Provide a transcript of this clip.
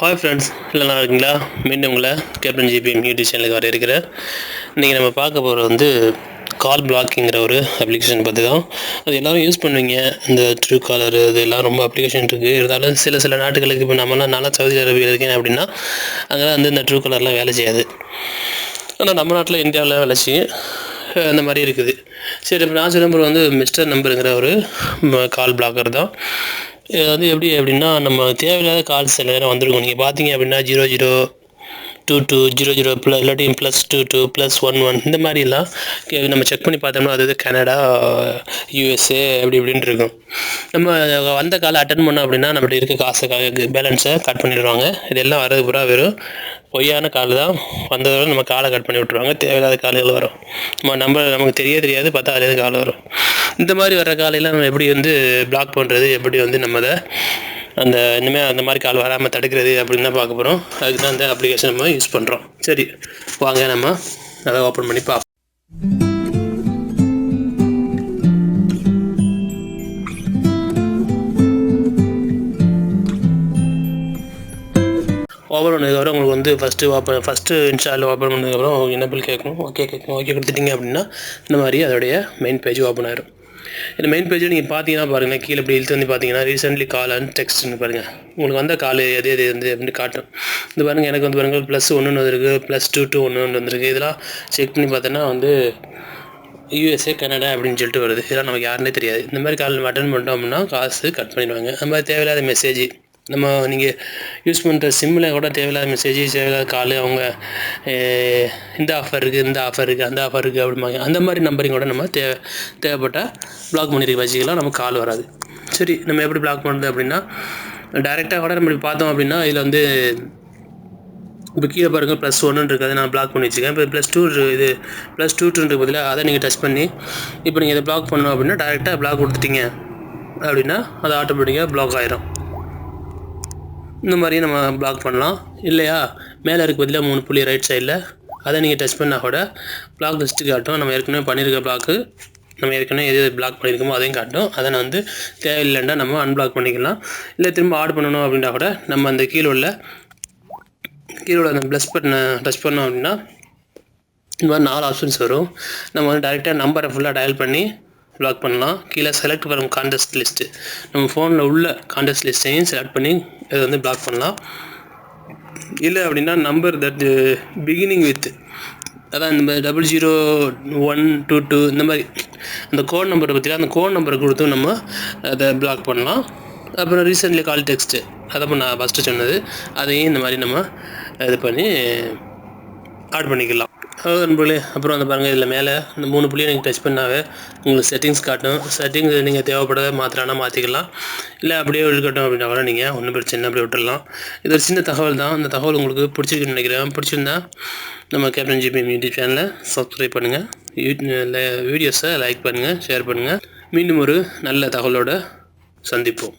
Hi friends நல்லா இருக்கீங்களா? மீண்டும் உங்களை கேப்டன் ஜிபிஎம் யூடியூப் சேனலுக்கு வர இருக்கிறேன். இன்றைக்கி நம்ம பார்க்க போகிறது வந்து கால் பிளாக்கிங்கிற ஒரு அப்ளிகேஷன் பற்றி தான். அது எல்லோரும் யூஸ் பண்ணுவீங்க. இந்த ட்ரூ காலர் இது எல்லாம் ரொம்ப அப்ளிகேஷன் இருக்குது இருந்தாலும் சில சில நாட்டுகளுக்கு இப்போ நம்மலாம் நல்லா சவுதி அரேபியா இருக்கேன் அப்படின்னா அங்கெல்லாம் வந்து இந்த ட்ரூ காலர்லாம் வேலை செய்யாது. ஆனால் நம்ம நாட்டில் இந்தியாவில் வேலை செய்யும். அந்த மாதிரி இருக்குது. சரி இப்போ நான் சொல்ல வந்து மிஸ்டர் நம்பருங்கிற ஒரு கால் பிளாக்கர் தான். இது வந்து எப்படி அப்படின்னா நம்ம தேவையில்லாத கால்ஸ் சில நேரம் வந்திருக்கும். நீங்கள் பார்த்தீங்க அப்படின்னா zero zero two two zero zero plus இல்லாட்டி plus two two plus one one இந்த மாதிரிலாம் நம்ம செக் பண்ணி பார்த்தோம்னா அது கனடா யூஎஸ்ஏ அப்படி இப்படின்ட்டு இருக்கும். நம்ம வந்த காலை அட்டன் பண்ணோம் அப்படின்னா நம்மகிட்ட இருக்க காசை பேலன்ஸை கட் பண்ணிடுவாங்க. இதெல்லாம் வரது பூரா வெறும் பொய்யான கால் தான். வந்ததோட நம்ம காலை கட் பண்ணி விட்ருவாங்க தேவையில்லாத காலையில் வரும். நம்ம நம்பர் நமக்கு தெரிய தெரியாது பார்த்தா அதுலேருந்து கால் வரும். இந்த மாதிரி வர்ற காலையில் நம்ம எப்படி வந்து பிளாக் பண்ணுறது எப்படி வந்து நம்ம அதை அந்த இனிமேல் அந்த மாதிரி கால் வராமல் தடுக்கிறது அப்படின்னு தான் பார்க்க போகிறோம் அதுக்கு தான் அந்த அப்ளிகேஷன் நம்ம யூஸ் பண்ணுறோம் சரி வாங்க நம்ம அதை ஓப்பன் பண்ணி பார்ப்போம். ஓப்பன் பண்ணதுக்கப்புறம் உங்களுக்கு வந்து ஃபஸ்ட்டு ஓப்பன் ஃபஸ்ட்டு இன்ஸ்டாலில் ஓப்பன் பண்ணதுக்கப்புறம் என்னபிள் கேட்கும் ஓகே கேட்கும் ஓகே கொடுத்துட்டீங்க அப்படின்னா இந்த மாதிரி அதோடைய மெயின் பேஜ் ஓப்பன் ஆயிரும். இந்த மெயின் பேஜில் நீங்கள் பார்த்தீங்கன்னா பாருங்கள் கீழே இப்படி இழுத்து வந்து பார்த்தீங்கன்னா ரீசெண்ட்லி கால் அண்ட் டெக்ஸ்ட்னு பாருங்கள் உங்களுக்கு வந்த கால் எது எது வந்து அப்படின்னு காட்டும். இது பாருங்கள் எனக்கு வந்து பாருங்கள் ப்ளஸ் ஒன்று வந்திருக்கு ப்ளஸ் டூ டூ ஒன்று ஒன்று வந்திருக்கு. இதெல்லாம் செக் பண்ணி பார்த்தோன்னா வந்து யூஎஸ்ஏ கனடா அப்படின்னு சொல்லிட்டு வருது. இதெல்லாம் நமக்கு யாருன்னே தெரியாது. இந்த மாதிரி கால் அட்டன் பண்ணிட்டோம் அப்படின்னா காசு கட் பண்ணிடுவாங்க. அந்த மாதிரி தேவையில்லாத மெசேஜ் நம்ம நீங்கள் யூஸ் பண்ணுற சிம்மில் கூட தேவையில்லாத மெசேஜ் தேவையில்லாத கால் அவங்க இந்த ஆஃபர் இருக்குது இந்த ஆஃபர் இருக்குது அந்த ஆஃபர் இருக்குது அப்படிம்பாங்க. அந்த மாதிரி நம்பரிங் கூட நம்ம தேவை தேவைப்பட்டால் பிளாக் பண்ணிருக்க வச்சுக்கலாம் நமக்கு கால் வராது. சரி நம்ம எப்படி பிளாக் பண்ணுறது அப்படின்னா டைரெக்டாக கூட நம்ம இப்படி பார்த்தோம் அப்படின்னா இதில் வந்து இப்போ கீழே பாருங்கள் ப்ளஸ் ஒன்று இருக்குது நான் பிளாக் பண்ணி வச்சுக்கேன் இப்போ ப்ளஸ் டூ இது ப்ளஸ் டூ டூன்றது பதிலாக அதை நீங்கள் டச் பண்ணி இப்போ நீங்கள் இதை பிளாக் பண்ணோம் அப்படின்னா டேரெக்டாக பிளாக் கொடுத்துட்டீங்க அப்படின்னா அது ஆட்டோமேட்டிக்காக பிளாக் ஆயிரும். இந்த மாதிரி நம்ம பிளாக் பண்ணலாம். இல்லையா? மேலே இருக்க பதிலாக மூணு புள்ளி ரைட் சைடில் அதை நீங்கள் டச் பண்ணால் கூட பிளாக் லிஸ்ட்டு காட்டும். நம்ம ஏற்கனவே பண்ணியிருக்க பிளாக்கு நம்ம ஏற்கனவே எது எது பிளாக் பண்ணியிருக்கோமோ அதையும் காட்டும். அதை நான் வந்து தேவையில்லைன்னா நம்ம அன்பிளாக் பண்ணிக்கலாம். இல்லை திரும்ப ஆட் பண்ணணும் அப்படின்னா கூட நம்ம அந்த கீழே உள்ள கீழே உள்ள அந்த ப்ளஸ் பட்டனை டச் பண்ணோம் அப்படின்னா இந்த மாதிரி நாலு ஆப்ஷன்ஸ் வரும். நம்ம வந்து டேரெக்டாக நம்பரை ஃபுல்லாக டயல் பண்ணி ப்ளாக் பண்ணலாம். கீழே செலக்ட் பண்ணும் கான்டெஸ்ட் லிஸ்ட்டு நம்ம ஃபோனில் உள்ள கான்டெஸ்ட் லிஸ்ட்டையும் செலக்ட் பண்ணி இதை வந்து பிளாக் பண்ணலாம். இல்லை அப்படின்னா நம்பர் தட் பிகினிங் வித் அதான் இந்த மாதிரி double zero one two two இந்த மாதிரி அந்த கோட் நம்பரை பற்றினா அந்த கோட் நம்பரை கொடுத்து நம்ம அதை பிளாக் பண்ணலாம். அப்புறம் ரீசெண்ட்லி கால் டெக்ஸ்ட்டு அதை நான் ஃபஸ்ட்டு சொன்னது. அதையும் இந்த மாதிரி நம்ம இது பண்ணி ஆட் பண்ணிக்கலாம். ஹலோ நண்பர்களே அப்புறம் வந்து பாருங்கள் இதில் மேலே இந்த மூணு புள்ளியை நீங்கள் டச் பண்ணாவே உங்களுக்கு செட்டிங்ஸ் காட்டும் செட்டிங்ஸ் நீங்கள் தேவைப்படாத மாத்திரானா மாற்றிக்கலாம் இல்லை அப்படியே இருக்கட்டும் அப்படின்னா கூட நீங்கள் ஒன்றும் பிரச்சனை அப்படியே விட்டுடலாம் இது ஒரு சின்ன தகவல் தான். அந்த தகவல் உங்களுக்கு பிடிச்சிருக்குன்னு நினைக்கிறேன். பிடிச்சிருந்தா நம்ம கேப்டன் ஜிபி யூடியூப் சேனலை சப்ஸ்கிரைப் பண்ணுங்கள் வீடியோஸை லைக் பண்ணுங்கள் ஷேர் பண்ணுங்கள் மீண்டும் ஒரு நல்ல தகவலோடு சந்திப்போம்.